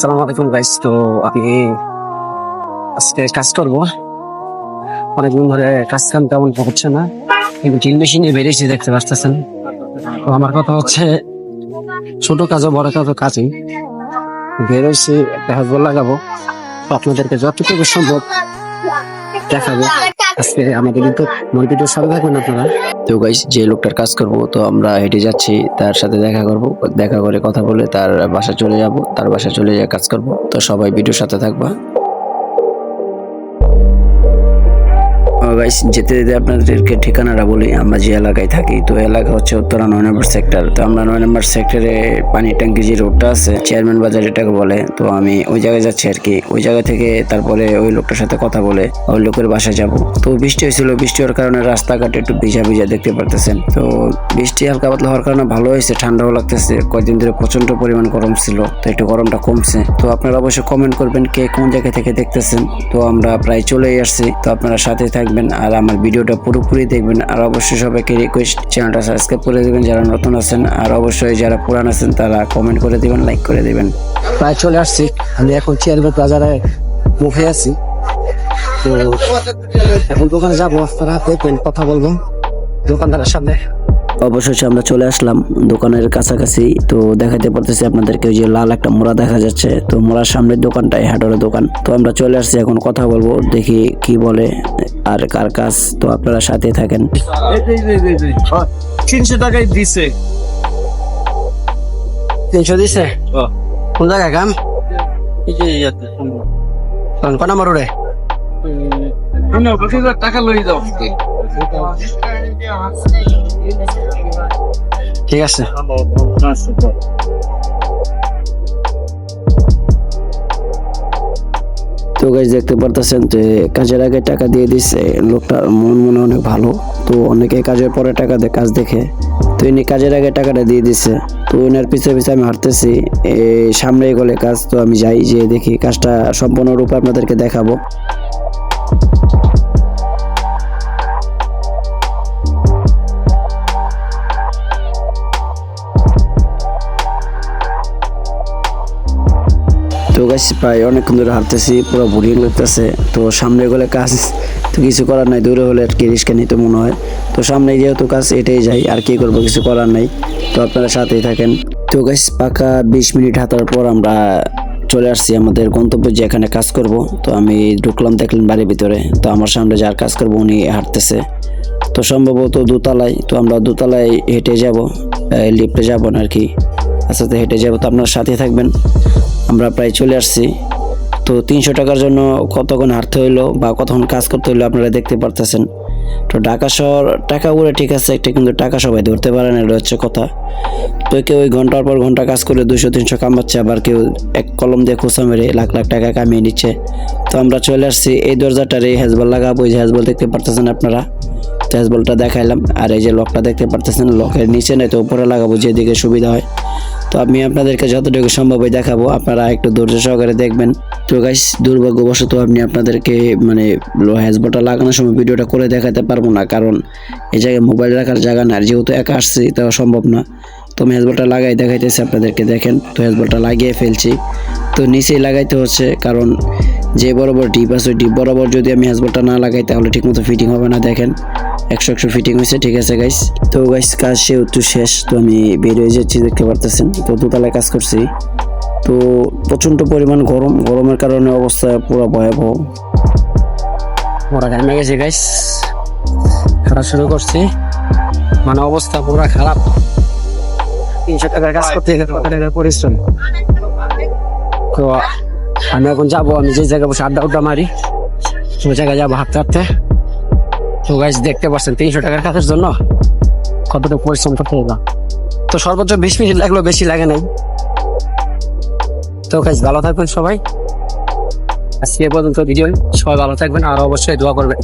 সালাম আলাইকুম গাইস তো আমি আজকে কাজ করব। অনেকদিন ধরে কাজ কাম তেমন হচ্ছে না। কিন্তু ড্রিল মেশিনে বেরিয়েছি, দেখতে পাচ্ছেন তো আমার কথা হচ্ছে, ছোট কাজও বড় কাজও কাজই। বেরোইছি, একটা হাজবল লাগাবো। আপনাদেরকে যতটুকু সম্ভব দেখাবো। আজকে আমাদের কিন্তু মন্দিরের সাথে থাকবেন আপনারা। তো গাইস যে লোকটার কাজ করব, তো আমরা হেঁটে যাচ্ছি, তার সাথে দেখা করব, দেখা করে কথা বলে তার বাসা চলে যাব, তার বাসা চলে যাওয়া কাজ করব। তো সবাই ভিডিওর সাথে থাকবা। গাইস যেতে যেতে আপনাদেরকে ঠিকানাটা বলি, আমরা যে এলাকায় থাকি, তো এলাকা হচ্ছে উত্তরা নয় নম্বর সেক্টর তো আমরা নয় নম্বর সেক্টরে পানি ট্যাঙ্কি যে রোডটা আছে চেয়ারম্যান বাজার এটাকে বলে, তো আমি ওই জায়গায় যাচ্ছি আর কি। ওই জায়গা থেকে তারপরে ওই লোকটার সাথে কথা বলে, ওই লোকের বাসায় যাব। তো বৃষ্টি হয়েছিল, বৃষ্টি হওয়ার কারণে রাস্তাঘাট একটু ভিজা ভিজা দেখতে পারতেছেন। তো বৃষ্টি হালকা পাতলা হওয়ার কারণে ভালো হয়েছে, ঠান্ডাও লাগতেছে। কয়েকদিন ধরে প্রচণ্ড পরিমাণ গরম ছিল, তো একটু গরমটা কমছে। তো আপনারা অবশ্যই কমেন্ট করবেন, কে কোন জায়গা থেকে দেখতেছেন। তো আমরা প্রায় চলেই আসছি, তো আপনারা সাথে থাকবেন। আর আমার ভিডিওটা পুরোপুরি দেখবেন। আর অবশ্যই সবাইকে রিকোয়েস্ট চ্যানেলটা সাবস্ক্রাইব করে দিবেন যারা নতুন আছেন। আর অবশ্যই যারা পুরান আছেন তারা কমেন্ট করে দিবেন লাইক করে দিবেন। প্রায় চলে আসছি। আমি এখন চেয়ারম্যান বাজারে মুখে আছি। তো এখন দোকানে যাব আপনারা দেখবেন কথা বলব। দোকানদারের সামনে। অবশেষে আমরা চলে আসলাম দোকানের কাছাকাছি। তো দেখাতে পারতেছি আপনাদেরকে ওই যে লাল একটা মোড়া দেখা যাচ্ছে। তো মোড়ার সামনের দোকানটাই হাটরের দোকান। তো আমরা চলে আসছি এখন কথা বলব দেখি কি বলে। আর কার কাজ? তো আপনারা সাথে থাকেন। তিনশো টাকায় দিছে। তিনশো দিছে? কোন জায়গায় কাম কোন নাম্বার ওরে? টাকা লই যাও। ঠিক আছে। তো গাছ দেখতে পারতেছেন যে কাজের আগে টাকা দিয়ে দিচ্ছে লোকটার মন মনে অনেক ভালো। তো অনেকে কাজের পরে টাকা দেয় কাজ দেখে। তো ইনি কাজের আগে টাকাটা দিয়ে দিচ্ছে তো ওনার পিছিয়ে পিছিয়ে আমি হাঁটতেছি। সামনে গলে কাজ। তো আমি যাই যে দেখি কাজটা সম্পূর্ণরূপে আপনাদেরকে দেখাবো। তো গাছ প্রায় অনেকক্ষণ ধরে হাঁটতেছি পুরো বোরিং লাগতেছে। তো সামনে গেলে কাজ তো কিছু করার নাই, দূরে হলে আর কি রিস্কা নিতে মনে হয়। তো সামনে যেহেতু কাজ, এটাই যাই, আর কি করব, কিছু করার নাই। তো আপনারা সাথেই থাকেন। তো গাছ পাকা বিশ মিনিট হাঁটার পর আমরা চলে আসছি আমাদের গন্তব্য যে এখানে কাজ করব। তো আমি ঢুকলাম, দেখলেন বাড়ির ভিতরে। তো আমার সামনে যার কাজ করব, উনি হাঁটতেছে। তো সম্ভবত দোতলায়, তো আমরা দোতলায় হেঁটে যাব। লিফটে যাব না আর কি। আস্তে আস্তে হেঁটে যাব, তো আপনার সাথে থাকবেন। আমরা প্রায় চলে আসছি। তো তিনশো টাকার জন্য কতক্ষণ হাঁটতে হইল বা কতক্ষণ কাজ করতে হইল আপনারা দেখতে পারতেছেন। তো ঢাকা শহর টাকা উড়ে ঠিক আছে, একটা কিন্তু টাকা সবাই ধরতে পারে না, এটা হচ্ছে কথা। তো কেউ ওই ঘণ্টার পর ঘণ্টা কাজ করে দুশো তিনশো কামাচ্ছে, আবার কেউ এক কলম দিয়ে খোসা মেরে লাখ লাখ টাকা কামিয়ে নিচ্ছে। তো আমরা চলে আসছি, এই দরজাটার এই হেজবল লাগাবো যে হেজবল দেখতে পারতেছেন আপনারা। তো হেজবলটা দেখাইলাম। আর এই যে লকটা দেখতে পারতেছেন লকের নিচে নয় তো উপরে লাগাবো, যেদিকে সুবিধা হয়। তো আমি আপনাদেরকে যতটুকু সম্ভব হয় দেখাবো, আপনারা একটু ধৈর্য সহকারে দেখবেন। তো গাইস দুর্ভাগ্যবশত আমি আপনাদেরকে মানে হ্যাজবলটা লাগানোর সময় ভিডিওটা করে দেখাতে পারব না, কারণ এই জায়গায় মোবাইল রাখার জায়গা না আর যেহেতু একা আসছি, তাও সম্ভব না। তো আমি হ্যাজবলটা লাগাই দেখাইতেছি আপনাদেরকে, দেখেন। তো হ্যাজবলটা লাগিয়ে ফেলছি। তো নিচেই লাগাইতে হচ্ছে, কারণ যে বরাবর ডিপ আছে ডিপ বরাবর যদি আমি হ্যাজবলটা না লাগাই তাহলে ঠিকমতো ফিটিং হবে না দেখেন। একশো একশো ফিটিং হয়েছে ঠিক আছে গাইস তো গাইস কাজ সেহেতু শেষ। তো আমি বের হয়ে যাচ্ছি দেখতে পারতেছেন। তো দোতলায় কাজ করছি। তো প্রচণ্ড পরিমাণ গরম। গরমের কারণে অবস্থা পুরো ভয়াবহ। ওরা ঘামে গেছে গাইস খেলা শুরু করছি। মানে অবস্থা পুরো খারাপ। তিনশো টাকার কাজ করতে পরিশ্রম। তো আমি এখন যাব, আমি যে জায়গায় বসে আড্ডা উড্ডা মারি, ওই জায়গায় যাব হাঁটতে হাঁটতে। তো গাছ দেখতে পাচ্ছেন, তিনশো টাকার কাজের জন্য কতটা পরিশ্রম করতে হলো তো সর্বোচ্চ বিশ মিনিট লাগল বেশি লাগে নাই। তো গাছ ভালো থাকবেন সবাই। আজকে পর্যন্ত ভিডিও, সবাই ভালো থাকবেন, আর অবশ্যই দোয়া করবেন।